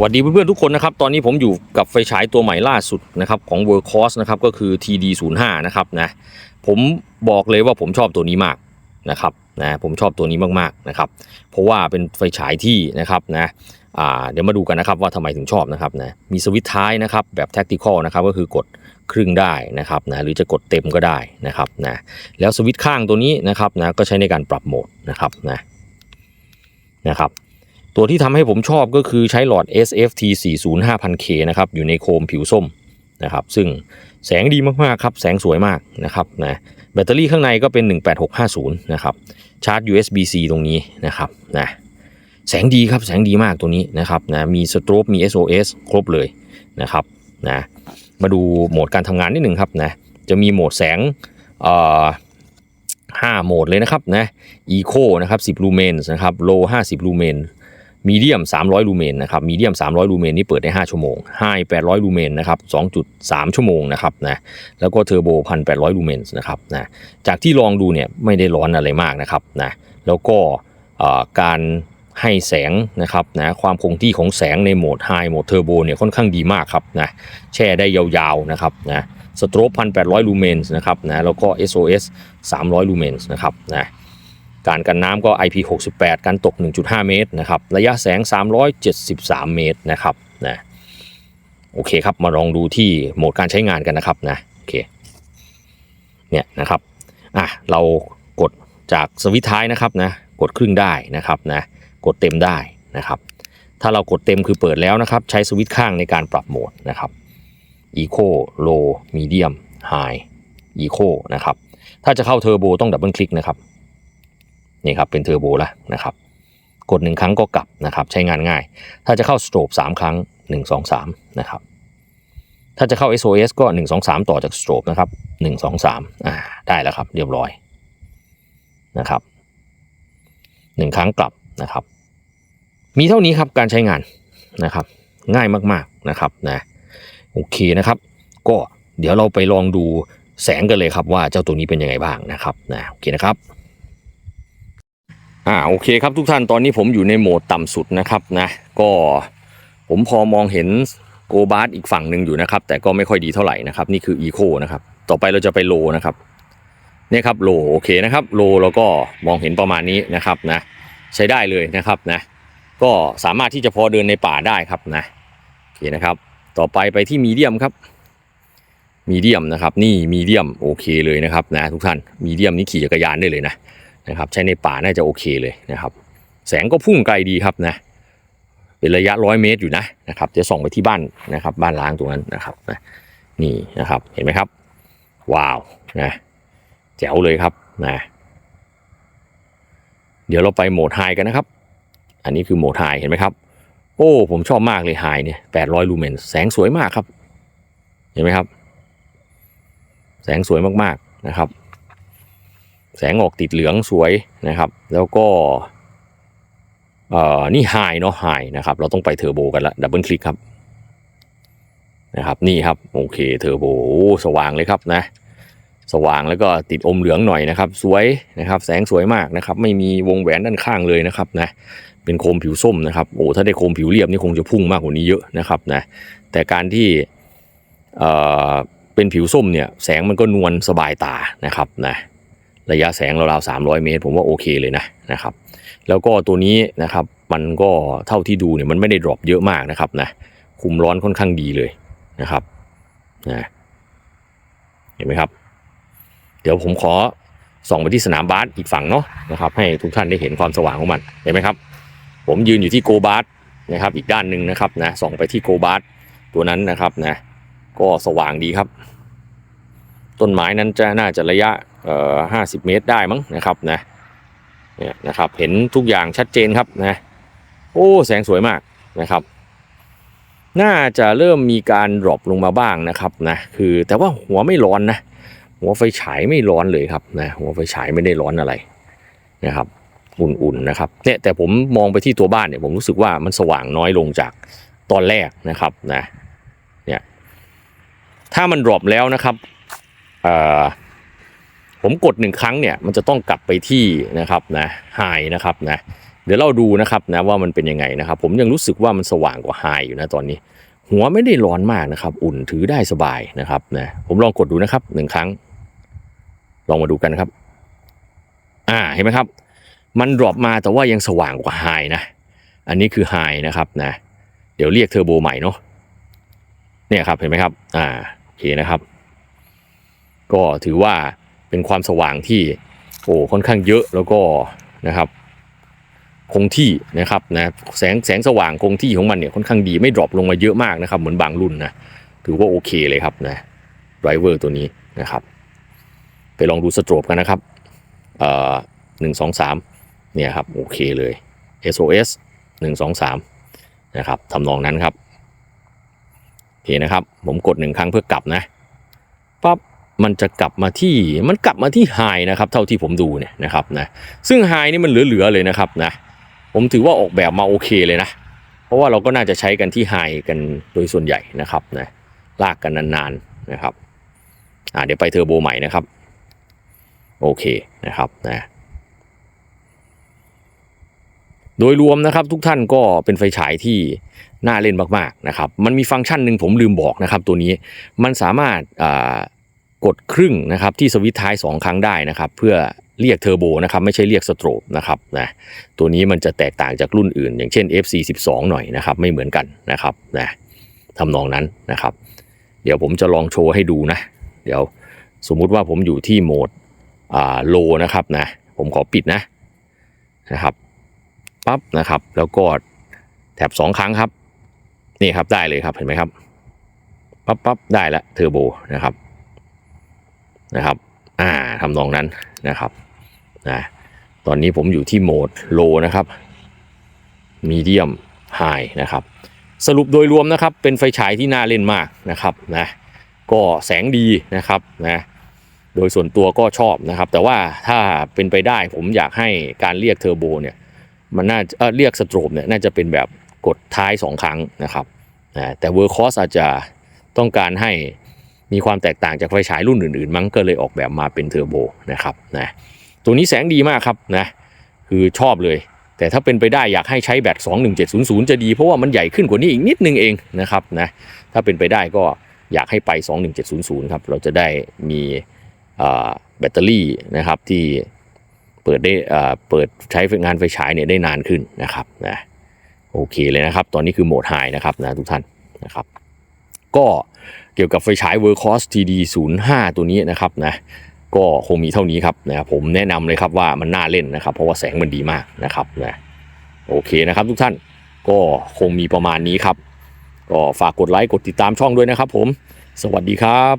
สวัสดีเพื่อนๆทุกคนนะครับ ตอนนี้ผมอยู่กับไฟฉายตัวใหม่ล่าสุดนะครับของ World c o s นะครับก็คือ TD05 นะครับนะผมบอกเลยว่าผมชอบตัวนี้มากนะครับนะผมชอบตัวนี้มากๆนะครับเพราะว่าเป็นไฟฉายที่นะครับนะเดี๋ยวมาดูกันนะครับว่าทำไมถึงชอบนะครับนะมีสวิตช์ท้ายนะครับแบบ tactical นะครับก็คือกดครึ่งได้นะครับนะหรือจะกดเต็มก็ได้นะครับนะแล้วสวิตช์ข้างตัวนี้นะครับนะก็ใช้ในการปรับโหมดนะครับนะนะครับ ตัวที่ทำให้ผมชอบก็คือใช้หลอด SFT 405,000K นะครับอยู่ในโคมผิวส้มนะครับซึ่งแสงดีมากๆครับแสงสวยมากนะครับนะแบตเตอรี่ข้างในก็เป็น 18650 นะครับชาร์จ USB-C ตรงนี้นะครับนะแสงดีครับแสงดีมากตัวนี้นะครับนะมีสโตรบมี SOS ครบเลยนะครับนะมาดูโหมดการทำงานนิดหนึ่งครับนะจะมีโหมดแสงห้าโหมดเลยนะครับนะ Eco นะครับ10 ลูเมนนะครับ Low 50 ลูเมน มีเดียม 300 ลูเมนนะครับ มีเดียม 300 ลูเมนนี่เปิดได้ 5 ชั่วโมงไฮ800 ลูเมนนะครับ 2.3 ชั่วโมงนะครับนะ แล้วก็เทอร์โบ 1,800 ลูเมนนะครับนะ จากที่ลองดูเนี่ยไม่ได้ร้อนอะไรมากนะครับนะ แล้วก็การให้แสงนะครับนะความคงที่ของแสงในโหมดไฮโหมดเทอร์โบเนี่ยค่อนข้างดีมากครับนะแช่ได้ยาวๆนะครับนะสโตรบ1,800ลูเมนนะครับนะแล้วก็ SOS 300 ลูเมนนะครับนะ การกันน้ำก็ IP68 การตก 1.5 เมตรนะครับ ระยะแสง 373 เมตรนะครับนะโอเคครับ มาลองดูที่โหมดการใช้งานกันนะครับนะโอเคเนี่ยนะครับอะเรากดจากสวิตช์ท้ายนะครับนะกดครึ่งได้นะครับนะกดเต็มได้นะครับถ้าเรากดเต็มคือเปิดแล้วนะครับ ใช้สวิตข้างในการปรับโหมดนะครับ Eco Low Medium High Eco นะครับ ถ้าจะเข้าเทอร์โบต้องดับเบิลคลิกนะครับ นี่ครับเป็นเทอร์โบแล้วนะครับกดหนึ่งครั้งก็กลับนะครับใช้งานง่าย ถ้าจะเข้าสโตรบสามครั้งหนึ่งสองสามนะครับถ้าจะเข้า SOS ก็หนึ่งสองสามต่อจากสโตรบนะครับหนึ่งสองสามอ่าได้แล้วครับเรียบร้อยนะครับหนึ่งครั้งกลับนะครับ มีเท่านี้ครับการใช้งานนะครับง่ายมากๆนะครับนะโอเคนะครับ ก็เดี๋ยวเราไปลองดูแสงกันเลยครับว่าเจ้าตัวนี้เป็นยังไงบ้างนะครับนะโอเคนะครับ อ่าโอเคครับทุกท่านตอนนี้ผมอยู่ในโหมดต่ำสุดนะครับนะก็ผมพอมองเห็นโกบาร์อีกฝั่งหนึ่งอยู่นะครับ แต่ก็ไม่ค่อยดีเท่าไหร่นะครับ นี่คืออีโคนะครับ ต่อไปเราจะไปโลนะครับเนี่ยครับโลโอเคนะครับโลเราก็มองเห็นประมาณนี้นะครับนะใช้ได้เลยนะครับนะก็สามารถที่จะพอเดินในป่าได้ครับนะโอเคนะครับ ต่อไปไปที่มีเดียมครับมีเดียมนะครับ นี่มีเดียมโอเคเลยนะครับนะทุกท่านมีเดียมนี่ขี่จักรยานได้เลยนะ นะครับใช้ในป่าน่าจะโอเคเลยนะครับ แสงก็พุ่งไกลดีครับนะเป็นระยะร้อยเมตรอยู่นะนะครับจะส่องไปที่บ้านนะครับ บ้านล้างตรงนั้นนะครับนะนี่นะครับเห็นไหมครับ ว้าวนะแจ๋วเลยครับนะเดี๋ยวเราไปโหมดไฮกันนะครับ อันนี้คือโหมดไฮเห็นไหมครับ โอ้ผมชอบมากเลยไฮเนี่ยแปดร้อยลูเมนแสงสวยมากครับ เห็นไหมครับ แสงสวยมากๆนะครับ แสงออกติดเหลืองสวยนะครับ แล้วก็นี่ไฮเนาะไฮนะครับ เราต้องไปเทอร์โบกันละดับเบิลคลิกครับนะครับนี่ครับโอเคเทอร์โบสว่างเลยครับนะ สว่างแล้วก็ติดอมเหลืองหน่อยนะครับ สวยนะครับ แสงสวยมากนะครับ ไม่มีวงแหวนด้านข้างเลยนะครับนะเป็นโคมผิวส้มนะครับโอ้ถ้าได้โคมผิวเรียบนี่คงจะพุ่งมากกว่านี้เยอะนะครับนะแต่การที่เป็นผิวส้มเนี่ยแสงมันก็นวลสบายตานะครับนะ ระยะแสงราวๆ300เมตร ผมว่าโอเคเลยนะนะครับ แล้วก็ตัวนี้นะครับมันก็เท่าที่ดูเนี่ยมันไม่ได้ดรอปเยอะมากนะครับนะคุมร้อนค่อนข้างดีเลยนะครับนะเห็นไหมครับ เดี๋ยวผมขอส่องไปที่สนามบาสอีกฝั่งเนาะนะครับ ให้ทุกท่านได้เห็นความสว่างของมันเห็นไหมครับ ผมยืนอยู่ที่โกบาสนะครับ อีกด้านหนึ่งนะครับนะส่องไปที่โกบาสตัวนั้นนะครับนะก็สว่างดีครับ ต้นไม้นั้นจะน่าจะระยะเอ่อห้าสิบเมตรได้มั้งนะครับนะเนี่ยนะครับเห็นทุกอย่างชัดเจนครับนะโอ้แสงสวยมากนะครับ น่าจะเริ่มมีการดรอปลงมาบ้างนะครับนะคือแต่ว่าหัวไม่ร้อนนะหัวไฟฉายไม่ร้อนเลยครับนะหัวไฟฉายไม่ได้ร้อนอะไรนะครับอุ่นๆนะครับเนี่ยแต่ผมมองไปที่ตัวบ้านเนี่ยผมรู้สึกว่ามันสว่างน้อยลงจากตอนแรกนะครับนะเนี่ยถ้ามันดรอปแล้วนะครับเอ่อ ผมกดหนึ่งครั้งเนี่ยมันจะต้องกลับไปที่นะครับนะไฮนะครับนะเดี๋ยวเราดูนะครับนะว่ามันเป็นยังไงนะครับ ผมยังรู้สึกว่ามันสว่างกว่าไฮอยู่นะตอนนี้ หัวไม่ได้ร้อนมากนะครับ อุ่นถือได้สบายนะครับนะผมลองกดดูนะครับหนึ่งครั้ง ลองมาดูกันครับ อ่าเห็นไหมครับ มันดรอปมาแต่ว่ายังสว่างกว่าไฮนะอันนี้คือไฮนะครับนะเดี๋ยวเรียกเทอร์โบใหม่เนาะเนี่ยครับเห็นไหมครับ อ่าโอเคนะครับ ก็ถือว่า เป็นความสว่างที่โอ้ค่อนข้างเยอะแล้วก็นะครับคงที่นะครับนะแสงแสงสว่างคงที่ของมันเนี่ยค่อนข้างดีไม่ดรอปลงมาเยอะมากนะครับ เหมือนบางรุ่นนะถือว่าโอเคเลยครับนะไดรเวอร์ตัวนี้นะครับ ไปลองดูสโตรบกันนะครับเอ่อหนึ่งสองสามเนี่ยครับโอเคเลย SOS หนึ่งสองสามนะครับทำนองนั้นครับโอเคนะครับ ผมกดหนึ่งครั้งเพื่อกลับนะปั๊บ มันจะกลับมาที่มันกลับมาที่ไฮนะครับเท่าที่ผมดูเนี่ยนะครับนะซึ่งไฮนี่มันเหลือๆเลยนะครับนะผมถือว่าออกแบบมาโอเคเลยนะ เพราะว่าเราก็น่าจะใช้กันที่ไฮกันโดยส่วนใหญ่นะครับนะลากกันนานๆนะครับอ่าเดี๋ยวไปเทอร์โบใหม่นะครับ โอเคนะครับนะโดยรวมนะครับทุกท่านก็เป็นไฟฉายที่น่าเล่นมากๆนะครับ มันมีฟังก์ชันหนึ่งผมลืมบอกนะครับตัวนี้มันสามารถอ่า กดครึ่งนะครับที่สวิตท้าย 2 ครั้งได้นะครับเพื่อเรียกเทอร์โบนะครับไม่ใช่เรียกสโตรบนะครับนะตัวนี้มันจะแตกต่างจากรุ่นอื่น อย่างเช่น FC12 หน่อยนะครับไม่เหมือนกันนะครับนะทำนองนั้นนะครับ เดี๋ยวผมจะลองโชว์ให้ดูนะ เดี๋ยวสมมุติว่าผมอยู่ที่โหมดอ่าโลนะครับนะผมขอปิดนะนะครับปั๊บนะครับ แล้วก็แถบสองครั้งครับ นี่ครับได้เลยครับเห็นไหมครับปั๊บปั๊บได้ละเทอร์โบนะครับ นะครับ อ่าทำนองนั้นนะครับนะตอนนี้ผมอยู่ที่โหมดโลนะครับมีเดียมไฮนะครับ สรุปโดยรวมนะครับ เป็นไฟฉายที่น่าเล่นมากนะครับนะก็แสงดีนะครับนะโดยส่วนตัวก็ชอบนะครับ แต่ว่าถ้าเป็นไปได้ผมอยากให้การเรียกเทอร์โบเนี่ยมันน่าเเรียกสโตรบเนี่ยน่าจะเป็นแบบกดท้าย 2 ครั้งนะครับนะแต่เวอร์คอสอาจจะต้องการให้ มีความแตกต่างจากไฟฉายรุ่นอื่นๆ มั้งก็เลยออกแบบมาเป็นเทอร์โบนะครับนะตัวนี้แสงดีมากครับนะคือชอบเลย แต่ถ้าเป็นไปได้อยากให้ใช้แบต21700 จะดี เพราะว่ามันใหญ่ขึ้นกว่านี้อีกนิดนึงเองนะครับนะถ้าเป็นไปได้ก็อยากให้ไป 21700 ครับ เราจะได้มีแบตเตอรี่นะครับที่เปิดได้เปิดใช้งานไฟฉายเนี่ยได้นานขึ้นนะครับนะโอเคเลยนะครับ ตอนนี้คือโหมดไฮนะครับนะทุกท่านนะครับ ก็ เกี่ยวกับไฟฉาย Workhorse TD 0 5 ตัวนี้นะครับนะก็คงมีเท่านี้ครับนะผมแนะนำเลยครับว่ามันน่าเล่นนะครับ เพราะว่าแสงมันดีมากนะครับนะโอเคนะครับทุกท่านก็คงมีประมาณนี้ครับ ก็ฝากกดไลค์กดติดตามช่องด้วยนะครับผม สวัสดีครับ